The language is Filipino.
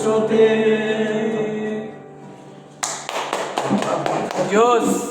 স্রোতে Dios.